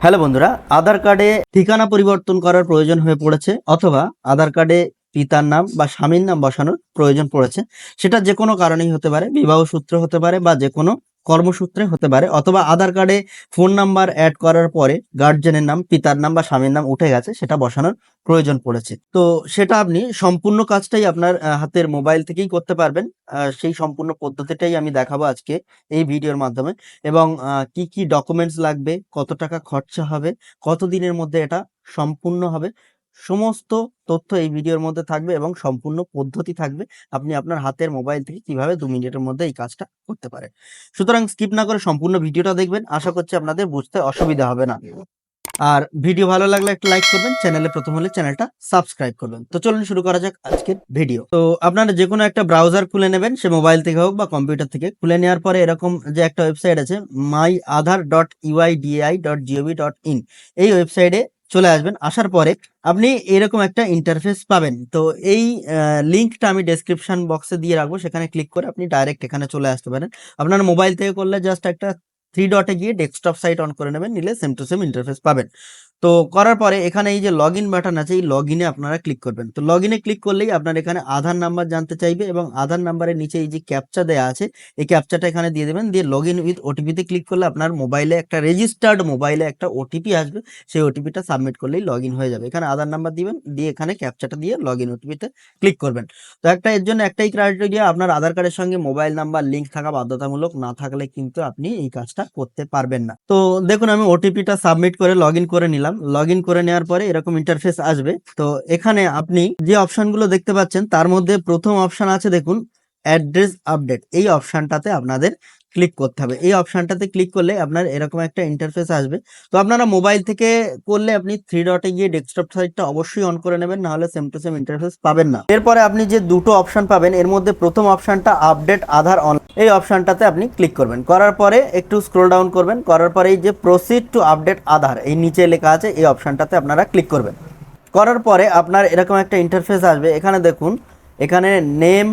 Hello বন্ধুরা, আধার কার্ডে ঠিকানা পরিবর্তন করার প্রয়োজন হয়ে পড়েছে অথবা আধার কার্ডে পিতার নাম বা স্বামীর নাম বসানোর প্রয়োজন পড়েছে। সেটা যে কোনো কারণেই হতে পারে, বিবাহ সূত্র হতে পারে বা যে কোনো কর্মসূত্রে হতে পারে, অথবা আধার কার্ডে ফোন নাম্বার অ্যাড করার পরে গার্জেনের নাম, পিতার নাম বা স্বামীর নাম উঠে গেছে, সেটা বসানোর প্রয়োজন পড়েছে। তো সেটা আপনি সম্পূর্ণ কাজটাই আপনার হাতের মোবাইল থেকেই করতে পারবেন। সেই সম্পূর্ণ পদ্ধতিটাই আমি দেখাবো আজকে এই ভিডিওর মাধ্যমে। এবং কি কি ডকুমেন্টস লাগবে, কত টাকা খরচা হবে কত দিনের মধ্যে এটা সম্পূর্ণ হবে সমস্ত তথ্য এই ভিডিওর মধ্যে থাকবে এবং সম্পূর্ণ পদ্ধতি থাকবে আপনি আপনার হাতের মোবাইল থেকে কীভাবে দু মিনিটের মধ্যে এই কাজটা করতে পারেন। সুতরাং স্কিপ না করে সম্পূর্ণ ভিডিওটা দেখবেন, আশা করছি আপনাদের বুঝতে অসুবিধা হবে না। আর ভিডিও ভালো লাগলে একটা লাইক করবেন, চ্যানেলে প্রথম হলে চ্যানেলটা সাবস্ক্রাইব করবেন। তো চলুন শুরু করা যাক আজকের ভিডিও। তো আপনারা যে কোনো একটা ব্রাউজার খুলে নেবেন, সে মোবাইল থেকে হোক বা কম্পিউটার থেকে, খুলে নেওয়ার পরে এরকম যে একটা ওয়েবসাইট আছে my Aadhaar dot UIDAI dot gov dot in এই ওয়েবসাইটে চলে আসবেন। আসার পরে আপনি এরকম একটা ইন্টারফেস পাবেন। তো এই লিঙ্কটা আমি ডেসক্রিপশন বক্সে দিয়ে রাখব। সেখানে ক্লিক করে আপনি ডাইরেক্ট এখানে চলে আসতে পারেন। আপনার মোবাইল থেকে করলে জাস্ট একটা থ্রি ডটে গিয়ে ডেস্কটপ সাইট অন করে নেবেন। নিলে সেম টু সেম ইন্টারফেস পাবেন। তো করার পরে এখানে এই যে লগ ইন বাটন আছে, এই লগ ইনে আপনারা ক্লিক করবেন। তো লগ ইনে ক্লিক করলেই আপনার এখানে আধার নাম্বার জানতে চাইবে এবং আধার নাম্বারের নিচে এই যে ক্যাপচা দেওয়া আছে, এই ক্যাপচাটা এখানে দিয়ে দেবেন। দিয়ে লগ ইন উইথ ওটিপিতে ক্লিক করলে আপনার মোবাইলে একটা রেজিস্টার্ড মোবাইলে একটা ওটিপি আসবে। সেই ওটিপিটা সাবমিট করলেই লগ ইন হয়ে যাবে। এখানে আধার নাম্বার দিবেন, দিয়ে এখানে ক্যাপচাটা দিয়ে লগ ইন ওটিপিতে ক্লিক করবেন। তো একটা এর জন্য একটাই ক্রাইটেরিয়া আপনার আধার কার্ডের সঙ্গে মোবাইল নাম্বার লিঙ্ক থাকা বাধ্যতামূলক না থাকলে কিন্তু আপনি এই কাজটা করতে পারবেন না। তো দেখুন, আমি ওটিপিটা সাবমিট করে লগ ইন করে নিলাম। লগ ইন করে নেওয়ার পরে এরকম ইন্টারফেস আসবে। তো এখানে আপনি যে অপশনগুলো দেখতে পাচ্ছেন, তার মধ্যে প্রথম অপশন আছে দেখুন অ্যাড্রেস আপডেট এই অপশনটাতে আপনাদের ক্লিক করতে হবে। এই অপশনটাতে ক্লিক করলে আপনার এরকম একটা ইন্টারফেস আসবে। তো আপনারা মোবাইল থেকে করলে আপনি থ্রি ডটে গিয়ে ডেস্কটপ সাইটটা অবশ্যই অন করে নেবেন, নাহলে সেম টু সেম ইন্টারফেস পাবেন না। এরপরে আপনি যে দুটো অপশন পাবেন, এর মধ্যে প্রথম অপশনটা আপডেট আধার অন এই অপশনটাতে আপনি ক্লিক করবেন। করার পরে একটু স্ক্রোল ডাউন করবেন, করার পরে এই যে প্রসিড টু আপডেট আধার, এই নিচে লেখা আছে, এই অপশনটাতে আপনারা ক্লিক করবেন। করার পরে আপনার এরকম একটা ইন্টারফেস আসবে। এখানে দেখুন, এখানে name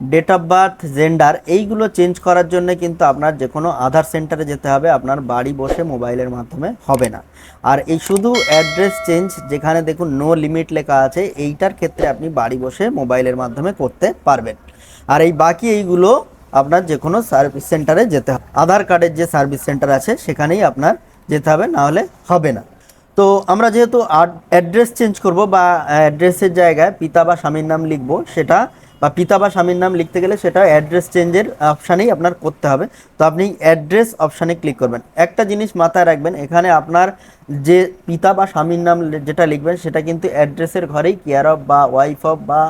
date of birth gender এইগুলো চেঞ্জ করার জন্য কিন্তু আপনার যে কোনো আধার সেন্টারে যেতে হবে, আপনার বাড়ি বসে মোবাইলের মাধ্যমে হবে না। আর এই শুধু অ্যাড্রেস চেঞ্জ যেখানে দেখুন নো লিমিট লেখা আছে, এইটার ক্ষেত্রে আপনি বাড়ি বসে মোবাইলের মাধ্যমে করতে পারবেন। আর এই বাকি এইগুলো আপনার যে কোনো সার্ভিস সেন্টারে যেতে হবে। আধার কার্ডের যে সার্ভিস সেন্টার আছে, সেখানেই আপনার যেতে হবে নাহলে হবে না। তো আমরা যেহেতু অ্যাড্রেস চেঞ্জ করব বা অ্যাড্রেসের জায়গায় পিতা বা স্বামীর নাম লিখব, সেটা বা পিতা বা স্বামীর নাম লিখতে গেলে সেটা অ্যাড্রেস চেঞ্জের অপশানেই আপনার করতে হবে। তো আপনি অ্যাড্রেস অপশানে ক্লিক করবেন। একটা জিনিস মাথায় রাখবেন, এখানে আপনার যে পিতা বা স্বামীর নাম যেটা লিখবেন, সেটা কিন্তু অ্যাড্রেসের ঘরেই কেয়ার অফ বা ওয়াইফ অফ বা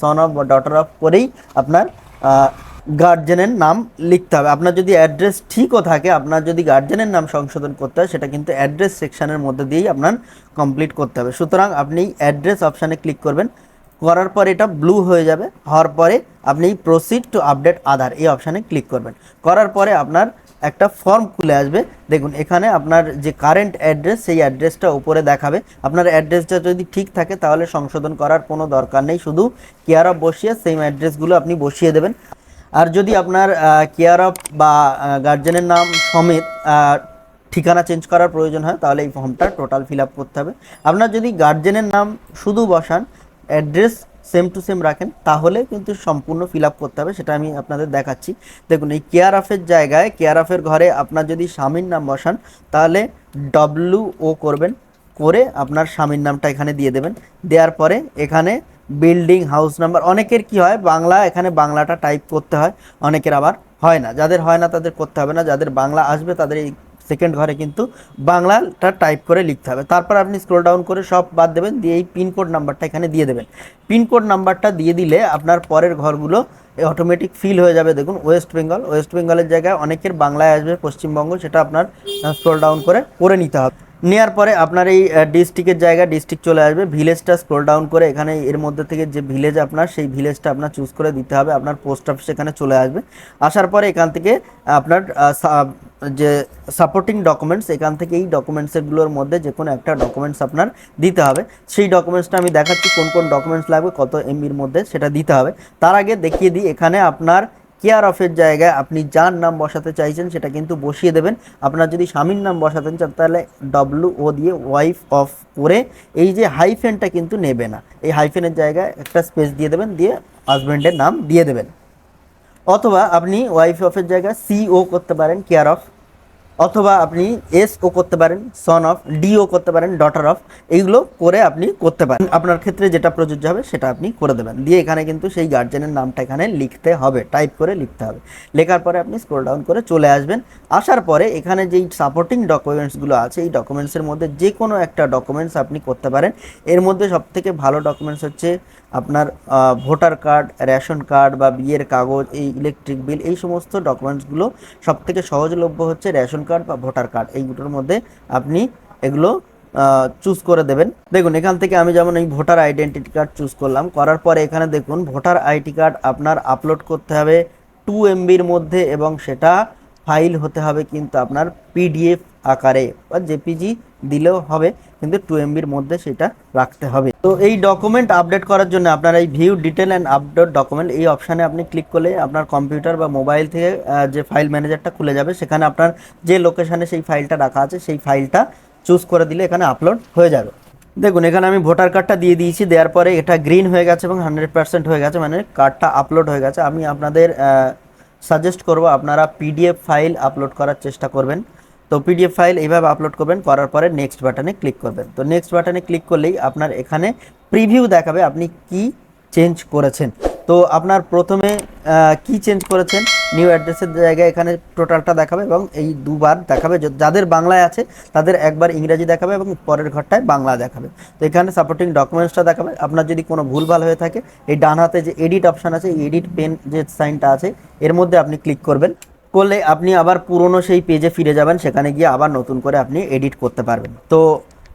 সন অফ বা ডটার অফ করেই আপনার গার্জেনের নাম লিখতে হবে। আপনার যদি অ্যাড্রেস ঠিকও থাকে, আপনার যদি গার্জেনের নাম সংশোধন করতে হয়, সেটা কিন্তু অ্যাড্রেস সেকশনের মধ্যে দিয়েই আপনার কমপ্লিট করতে হবে। সুতরাং আপনি অ্যাড্রেস অপশানে ক্লিক করবেন। করার পর এটা ব্লু হয়ে যাবে। হওয়ার পরে আপনি প্রসিড টু আপডেট আধার এই অপশানে ক্লিক করবেন। করার পরে আপনার একটা ফর্ম খুলে আসবে। দেখুন, এখানে আপনার যে কারেন্ট অ্যাড্রেস সেই অ্যাড্রেসটা উপরে দেখাবে। আপনার অ্যাড্রেসটা যদি ঠিক থাকে, তাহলে সংশোধন করার কোনো দরকার নেই। শুধু কেয়ার অফ বসিয়ে সেম অ্যাড্রেসগুলো আপনি বসিয়ে দেবেন। আর যদি আপনার কেয়ার অফ বা গার্জেনের নাম সমেত ঠিকানা চেঞ্জ করার প্রয়োজন হয়, তাহলে এই ফর্মটা টোটাল ফিল আপ করতে হবে। আপনার যদি গার্জেনের নাম শুধু বসান অ্যাড্রেস সেম টু সেম রাখেন, তাহলে কিন্তু সম্পূর্ণ ফিল আপ করতে হবে, সেটা আমি আপনাদের দেখাচ্ছি। দেখুন, এই কেয়ার অফের জায়গায় কেয়ার অফের ঘরে আপনার যদি স্বামীর নাম বসান, তাহলে ডব্লু ও করবেন, করে আপনার স্বামীর নামটা এখানে দিয়ে দেবেন। দেওয়ার পরে এখানে বিল্ডিং হাউস নাম্বার অনেকের কি হয়, বাংলা, এখানে বাংলাটা টাইপ করতে হয়, অনেকের আবার হয় না। যাদের হয় না, তাদের করতে হবে না। যাদের বাংলা আসবে, তাদের এই সেকেন্ড ঘরে কিন্তু বাংলাটা টাইপ করে লিখতে হবে। তারপর আপনি স্ক্রোল ডাউন করে সব বাদ দেবেন, দিয়ে এই পিনকোড নাম্বারটা এখানে দিয়ে দেবেন। পিনকোড নাম্বারটা দিয়ে দিলে আপনার পরের ঘরগুলো অটোমেটিক ফিল হয়ে যাবে। দেখুন ওয়েস্ট বেঙ্গল ওয়েস্ট বেঙ্গলের জায়গায় অনেকের বাংলায় আসবে, পশ্চিমবঙ্গ, সেটা আপনার স্ক্রোল ডাউন করে করে নিতে হবে। নেওয়ার পরে আপনার এই ডিস্ট্রিক্টের জায়গা ডিস্ট্রিক্ট চলে আসবে। ভিলেজটা স্ক্রল ডাউন করে এখানে এর মধ্যে থেকে যে ভিলেজ আপনার, সেই ভিলেজটা আপনার চুজ করে দিতে হবে। আপনার পোস্ট অফিস এখানে চলে আসবে। আসার পরে এখান থেকে আপনার যে সাপোর্টিং ডকুমেন্টস এখান থেকে এই ডকুমেন্টসগুলোর মধ্যে যে কোনো একটা ডকুমেন্টস আপনার দিতে হবে। সেই ডকুমেন্টসটা আমি দেখাচ্ছি, কোন কোন ডকুমেন্টস লাগবে, কত এমবির মধ্যে সেটা দিতে হবে। তার আগে দেখিয়ে দিই, এখানে আপনার কেয়ার অফের জায়গায় আপনি যার নাম বসাতে চাইছেন সেটা কিন্তু বসিয়ে দেবেন। আপনার যদি স্বামীর নাম বসাতেন চান, তাহলে ডব্লু ও দিয়ে ওয়াইফ অফ করে এই যে হাইফেনটা কিন্তু নেবে না। এই হাইফেনের জায়গায় একটা স্পেস দিয়ে দেবেন, দিয়ে হাজব্যান্ডের নাম দিয়ে দেবেন। অথবা আপনি ওয়াইফ অফের জায়গায় সিও করতে পারেন কেয়ার অফ অথবা আপনি এস ও করতে পারেন সন অফ ডিও করতে পারেন ডটার অফ এইগুলো করে আপনি করতে পারেন। আপনার ক্ষেত্রে যেটা প্রযোজ্য হবে সেটা আপনি করে দেবেন। দিয়ে এখানে কিন্তু সেই গার্জেনের নামটা এখানে লিখতে হবে টাইপ করে লিখতে হবে। লেখার পরে আপনি স্ক্রল ডাউন করে চলে আসবেন। আসার পরে এখানে যেই সাপোর্টিং ডকুমেন্টসগুলো আছে, এই ডকুমেন্টসের মধ্যে যে কোনো একটা ডকুমেন্টস আপনি করতে পারেন। এর মধ্যে সবথেকে ভালো ডকুমেন্টস হচ্ছে আপনার ভোটার কার্ড রেশন কার্ড বা বিয়ের কাগজ, এই ইলেকট্রিক বিল এই সমস্ত ডকুমেন্টসগুলো সবথেকে সহজলভ্য হচ্ছে রেশন কার্ড বা ভোটার কার্ড এইগুলোর মধ্যে আপনি এগুলো চুজ করে দেবেন। দেখুন, এখান থেকে আমি যেমন এই ভোটার আইডেন্টিটি কার্ড চুজ করলাম, করার পরে এখানে দেখুন, ভোটার আইডি কার্ড আপনার আপলোড করতে হবে টু এমবির মধ্যে এবং সেটা ফাইল হতে হবে কিন্তু আপনার পিডিএফ আকারে বা জেপিজি দিলেও হবে। কিন্তু টু এমবির মধ্যে সেটা রাখতে হবে। তো এই ডকুমেন্ট আপডেট করার জন্য আপনার এই view detail and update document এই অপশানে আপনি ক্লিক করলে আপনার কম্পিউটার বা মোবাইল থেকে যে ফাইল ম্যানেজারটা খুলে যাবে, সেখানে আপনার যে লোকেশানে সেই ফাইলটা রাখা আছে, সেই ফাইলটা চুজ করে দিলে এখানে আপলোড হয়ে যাবে। দেখুন, এখানে আমি ভোটার কার্ডটা দিয়ে দিয়েছি, দেওয়ার পরে এটা গ্রিন হয়ে গেছে এবং হান্ড্রেড পার্সেন্ট হয়ে গেছে মানে কার্ডটা আপলোড হয়ে গেছে। আমি আপনাদের সাজেস্ট করব, আপনারা পিডিএফ ফাইল আপলোড করার চেষ্টা করবেন। তো পিডিএফ ফাইল এইভাবে আপলোড করবেন, করার পরে নেক্সট বাটনে ক্লিক করবেন। তো নেক্সট বাটনে ক্লিক করলেই আপনার এখানে প্রিভিউ দেখাবে আপনি কি চেঞ্জ করেছেন। তো আপনার প্রথমে কি চেঞ্জ করেছেন? নিউ অ্যাড্রেসের জায়গায় এখানে টোটালটা দেখাবে এবং এই দুবার দেখাবে। যাদের বাংলায় আছে, তাদের একবার ইংরাজি দেখাবে এবং পরের ঘরটায় বাংলা দেখাবে। তো এখানে সাপোর্টিং ডকুমেন্টসটা দেখাবে। আপনার যদি কোনো ভুলভাল হয়ে থাকে, এই ডান হাতে যে এডিট অপশান আছে এডিট পেন যে সাইনটা আছে, এর মধ্যে আপনি ক্লিক করবেন। করলে আপনি আবার পুরনো সেই পেজে ফিরে যাবেন, সেখানে গিয়ে আবার নতুন করে আপনি এডিট করতে পারবেন। তো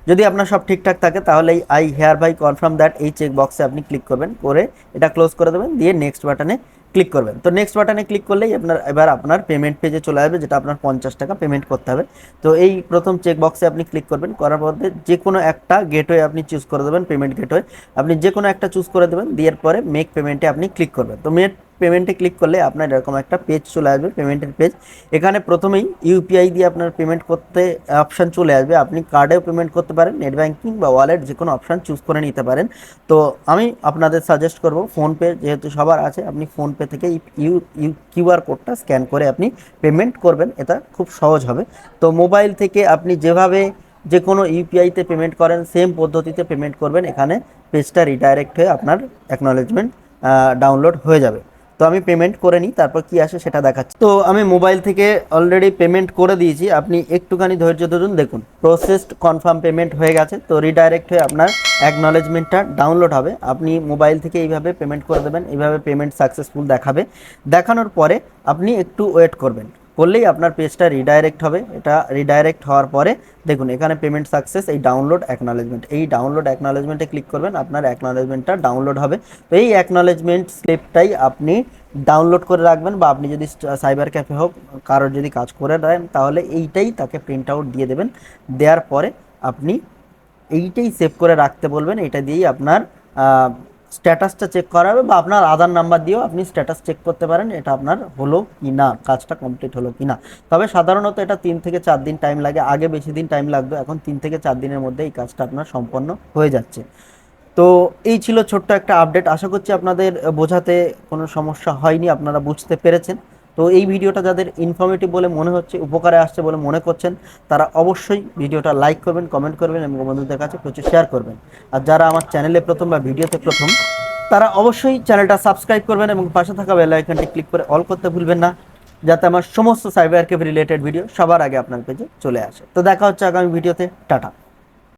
যদি আপনার সব ঠিকঠাক থাকে, তাহলে এই I hereby confirm that এই চেক বক্সে আপনি ক্লিক করবেন, করে এটা ক্লোজ করে দেবেন, দিয়ে নেক্সট বাটনে ক্লিক করবেন। তো নেক্সট বাটনে ক্লিক করলেই আপনার, এবার আপনার পেমেন্ট পেজে চলে আসবে, যেটা আপনার পঞ্চাশ টাকা পেমেন্ট করতে হবে। তো এই প্রথম চেক বক্সে আপনি ক্লিক করবেন, করার মধ্যে যে কোনো একটা গেটওয়ে আপনি চুজ করে দেবেন পেমেন্ট গেটওয়ে আপনি যে কোনো একটা চুজ করে দেবেন, দেওয়ার পরে মেক পেমেন্টে আপনি ক্লিক করবেন। তো মেক পেমেন্টে ক্লিক করলে আপনার এরকম একটা পেজ চলে আসবে, পেমেন্টের পেজ এখানে প্রথমেই ইউপিআই দিয়ে আপনার পেমেন্ট করতে অপশান চলে আসবে। আপনি কার্ডেও পেমেন্ট করতে পারেন নেট ব্যাঙ্কিং বা ওয়ালেট যে কোনো অপশান চুজ করে নিতে পারেন। তো আমি আপনাদের সাজেস্ট করব ফোনপে যেহেতু সবার আছে, আপনি ফোনপে থেকে ইউ ইউ কিউআর কোডটা স্ক্যান করে আপনি পেমেন্ট করবেন, এটা খুব সহজ হবে। তো মোবাইল থেকে আপনি যেভাবে যে কোনো ইউপিআইতে পেমেন্ট করেন সেম পদ্ধতিতে পেমেন্ট করবেন, এখানে পেজটা রিডাইরেক্ট হয়ে আপনার অ্যাকনলেজমেন্ট ডাউনলোড হয়ে যাবে। তো আমি পেমেন্ট করে নিই, তারপর কি আসে সেটা দেখাচ্ছি। তো আমি মোবাইল থেকে অলরেডি পেমেন্ট করে দিয়েছি, আপনি একটুখানি ধৈর্য ধরুন, দেখুন প্রসেসড কনফার্ম পেমেন্ট হয়ে গেছে, তো রিডাইরেক্ট হয়ে আপনার অ্যাকনলেজমেন্টটা ডাউনলোড হবে। আপনি মোবাইল থেকে এইভাবে পেমেন্ট করে দেবেন, এইভাবে পেমেন্ট সাকসেসফুল দেখাবে। দেখানোর পরে আপনি একটু ওয়েট করবেন। করলেই আপনার পেজটা রিডাইরেক্ট হবে। এটা রিডাইরেক্ট হওয়ার পরে দেখুন, এখানে পেমেন্ট সাকসেস এই ডাউনলোড অ্যাকনলেজমেন্ট এই ডাউনলোড অ্যাকনলেজমেন্টে ক্লিক করবেন, আপনার অ্যাকনলেজমেন্টটা ডাউনলোড হবে। তো এই অ্যাকনলেজমেন্ট স্লিপটাই আপনি ডাউনলোড করে রাখবেন বা আপনি যদি সাইবার ক্যাফে হোক, কারোর যদি কাজ করে দেন, তাহলে এইটাই তাকে প্রিন্ট আউট দিয়ে দেবেন। দেওয়ার পরে আপনি এইটাই সেভ করে রাখতে বলবেন। এটা দিয়েই আপনার স্ট্যাটাসটা চেক করা হবে বা আপনার আধার নাম্বার দিয়েও আপনি স্ট্যাটাস চেক করতে পারেন এটা আপনার হলো কি না কাজটা কমপ্লিট হলো কি না তবে সাধারণত এটা তিন থেকে চার দিন টাইম লাগে, আগে বেশি দিন টাইম লাগতো এখন তিন থেকে চার দিনের মধ্যে এই কাজটা আপনার সম্পন্ন হয়ে যাচ্ছে। তো এই ছিল ছোট্ট একটা আপডেট আশা করছি আপনাদের বোঝাতে কোনো সমস্যা হয়নি, আপনারা বুঝতে পেরেছেন। তো এই ভিডিওটা যাদের ইনফরমেটিভ বলে মনে হচ্ছে, উপকারে আসছে বলে মনে করছেন, তারা অবশ্যই ভিডিওটা লাইক করবেন কমেন্ট করবেন এবং বন্ধুদের কাছে প্রচুর শেয়ার করবেন। আর যারা আমার চ্যানেলে প্রথম বা ভিডিওতে প্রথম, তারা অবশ্যই চ্যানেলটা সাবস্ক্রাইব করবেন এবং পাশে থাকা বেল আইকনটি ক্লিক করে অল করতে ভুলবেন না, যাতে আমার সমস্ত সাইবার ক্যাফে রিলেটেড ভিডিও সবার আগে আপনার পেজে চলে আসে। তো দেখা হচ্ছে আগামী ভিডিওতে টাটা।